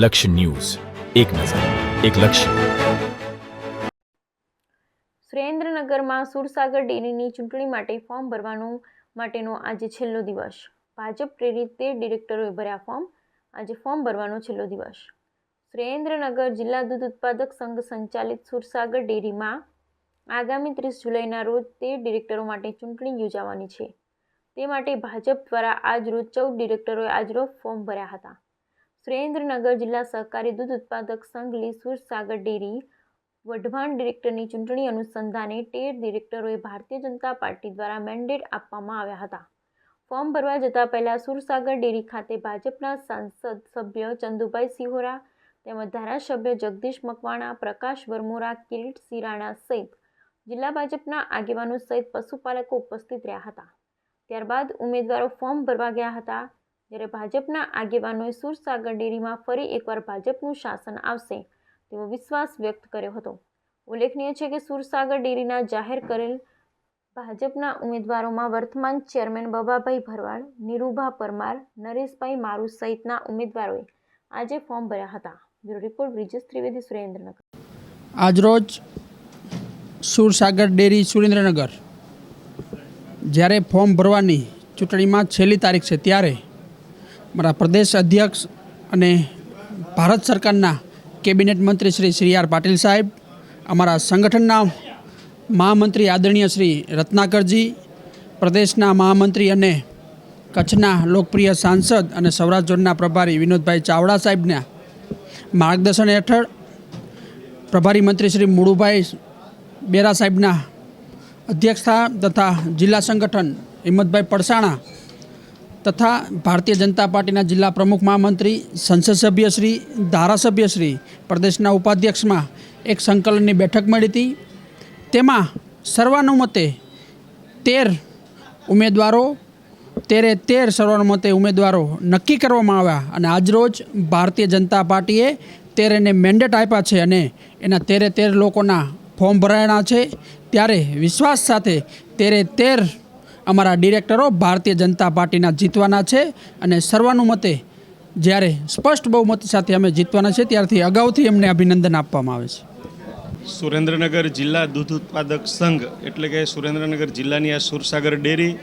લક્ષ્ય ન્યૂઝ. એક નજર, એક લક્ષ્ય. સુરેન્દ્રનગરમાં સુરસાગર ડેરીની ચૂંટણી માટે ફોર્મ ભરવાનો માટેનો આજે છેલ્લો દિવસ. ભાજપ પ્રેરિત તેર ડિરેક્ટરોએ ભર્યા ફોર્મ. આજે ફોર્મ ભરવાનો છેલ્લો દિવસ. સુરેન્દ્રનગર જિલ્લા દૂધ ઉત્પાદક સંઘ સંચાલિત સુરસાગર ડેરીમાં આગામી ત્રીસ જુલાઈના રોજ તેર ડિરેક્ટરો માટે ચૂંટણી યોજાવાની છે. તે માટે ભાજપ દ્વારા આજ રોજ ચૌદ ડિરેક્ટરોએ આજરોજ ફોર્મ ભર્યા હતા. સુરેન્દ્રનગર જિલ્લા સહકારી દૂધ ઉત્પાદક સંઘ લીસુર સુરસાગર ડેરી વઢવાણ ડિરેક્ટરની ચૂંટણી અનુસંધાને તેર ડિરેક્ટરોએ ભારતીય જનતા પાર્ટી દ્વારા મેન્ડેટ આપવામાં આવ્યા હતા. ફોર્મ ભરવા જતા પહેલાં સુરસાગર ડેરી ખાતે ભાજપના સાંસદ સભ્ય ચંદુભાઈ સિહોરા તેમજ ધારાસભ્ય જગદીશ મકવાણા, પ્રકાશ વરમોરા, કિરીટ સિરાણા સહિત જિલ્લા ભાજપના આગેવાનો સહિત પશુપાલકો ઉપસ્થિત રહ્યા હતા. ત્યારબાદ ઉમેદવારો ફોર્મ ભરવા ગયા હતા. જ્યારે ભાજપના આગેવાનોએ સુરસાગર ડેરીમાં ફરી એકવાર ભાજપનું શાસન આવશે, તેવો વિશ્વાસ વ્યક્ત કર્યો હતો. ઉલ્લેખનીય છે કે સુરસાગર ડેરીના જાહેર કરેલ ભાજપના ઉમેદવારોમાં વર્તમાન ચેરમેન બબાભાઈ ભરવાડ, નિરૂભા પરમાર, નરેશભાઈ મારુ સહિતના ઉમેદવારોએ આજે ફોર્મ ભર્યા હતા. Bureau report, Brijesh Trivedi, Surendranagar. આજરોજ સુરસાગર ડેરી સુરેન્દ્રનગર જ્યારે ફોર્મ ભરવાની ચૂંટણીમાં છેલ્લી તારીખ છે ત્યારે મારા પ્રદેશ અધ્યક્ષ અને ભારત સરકારના કેબિનેટ મંત્રી શ્રી શ્રી આર પાટીલ સાહેબ, અમારા સંગઠનના મહામંત્રી આદરણીય શ્રી રત્નાકરજી, પ્રદેશના મહામંત્રી અને કચ્છના લોકપ્રિય સાંસદ અને સૌરાષ્ટ્ર ઝોનના પ્રભારી વિનોદભાઈ ચાવડા સાહેબના માર્ગદર્શન હેઠળ પ્રભારી મંત્રી શ્રી મુળુભાઈ બેરા સાહેબના અધ્યક્ષતા તથા જિલ્લા સંગઠન હિંમતભાઈ પડસાણા તથા ભારતીય જનતા પાર્ટીના જિલ્લા પ્રમુખ મહામંત્રી, સંસદ સભ્યશ્રી ધારાસભ્યશ્રી પ્રદેશના ઉપાધ્યક્ષમાં એક સંકલનની બેઠક મળી હતી. તેમાં સર્વાનુમતે તેર ઉમેદવારો, તેરે તેર સર્વાનુમતે ઉમેદવારો નક્કી કરવામાં આવ્યા અને આજરોજ ભારતીય જનતા પાર્ટીએ તેરેને મેન્ડેટ આપ્યા છે અને એના તેરે તેર લોકોના ફોર્મ ભરાયા છે. ત્યારે વિશ્વાસ સાથે તેરે તેર અમારા ડિરેક્ટરો ભારતીય જનતા પાર્ટીના જીતવાના છે અને સર્વાનુમતે જ્યારે સ્પષ્ટ બહુમતી સાથે અમે જીતવાના છે, ત્યારથી અગાઉથી એમને અભિનંદન આપવામાં આવે છે. સુરેન્દ્રનગર જિલ્લા દૂધ ઉત્પાદક સંઘ, એટલે કે સુરેન્દ્રનગર જિલ્લાની આ સુરસાગર ડેરી,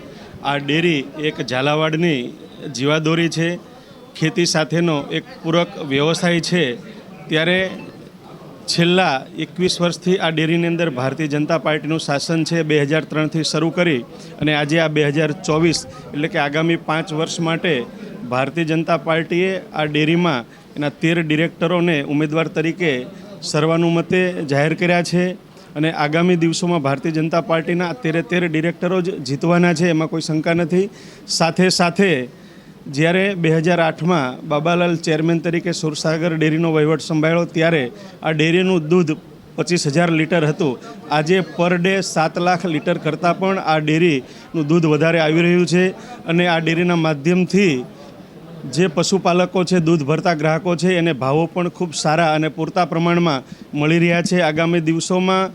આ ડેરી એક ઝાલાવાડની જીવાદોરી છે. ખેતી સાથેનો એક પૂરક વ્યવસાય છે. ત્યારે છેલ્લા એકવીસ વર્ષથી આ ડેરીની અંદર ભારતીય જનતા પાર્ટીનું શાસન છે બે હજાર ત્રણથી શરૂ કરી અને આજે આ બે હજાર ચોવીસ એટલે કે આગામી પાંચ વર્ષ માટે ભારતીય જનતા પાર્ટીએ આ ડેરીમાં એના તેર ડિરેક્ટરોને ઉમેદવાર તરીકે સર્વાનુમતે જાહેર કર્યા છે અને આગામી દિવસોમાં ભારતીય જનતા પાર્ટીના તેરે તેર ડિરેક્ટરો જ જીતવાના છે, એમાં કોઈ શંકા નથી. સાથે સાથે જ્યારે બે હજાર આઠમાં બાબાલાલ ચેરમેન તરીકે સુરસાગર ડેરીનો વહીવટ સંભાળ્યો, ત્યારે આ ડેરીનું દૂધ પચીસ હજાર લીટર હતું. આજે પર ડે સાત લાખ લીટર કરતાં પણ આ ડેરીનું દૂધ વધારે આવી રહ્યું છે અને આ ડેરીના માધ્યમથી જે પશુપાલકો છે, દૂધ ભરતા ગ્રાહકો છે, એને ભાવો પણ ખૂબ સારા અને પૂરતા પ્રમાણમાં મળી રહ્યા છે. આગામી દિવસોમાં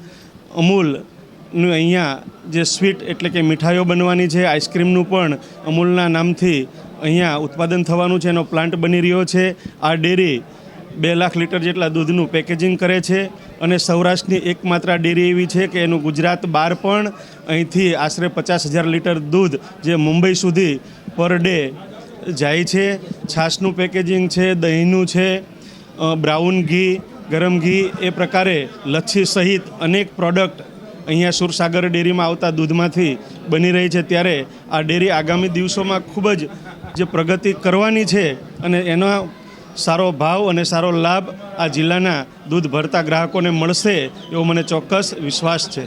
અમૂલનું અહીંયા જે સ્વીટ એટલે કે મીઠાઈઓ બનવાની છે, આઈસ્ક્રીમનું પણ અમૂલના નામથી અહીંયા ઉત્પાદન થવાનું છે, એનો પ્લાન્ટ બની રહ્યો છે. આ ડેરી બે લાખ લીટર જેટલા દૂધનું પેકેજિંગ કરે છે અને સૌરાષ્ટ્રની એકમાત્ર ડેરી એવી છે કે એનું ગુજરાત બહાર પણ અહીંથી આશરે પચાસ હજાર લીટર દૂધ જે મુંબઈ સુધી પર ડે જાય છે. છાશનું પેકેજિંગ છે, દહીંનું છે બ્રાઉન ઘી, ગરમ ઘી, એ પ્રકારે લચ્છી સહિત અનેક પ્રોડક્ટ અહીંયા સુરસાગર ડેરીમાં આવતા દૂધમાંથી બની રહી છે ત્યારે આ ડેરી આગામી દિવસોમાં ખૂબ જ જે પ્રગતિ કરવાની છે અને એનો સારો ભાવ અને સારો લાભ આ જિલ્લાના દૂધ ભરતા ગ્રાહકોને મળશે એવો મને ચોક્કસ વિશ્વાસ છે.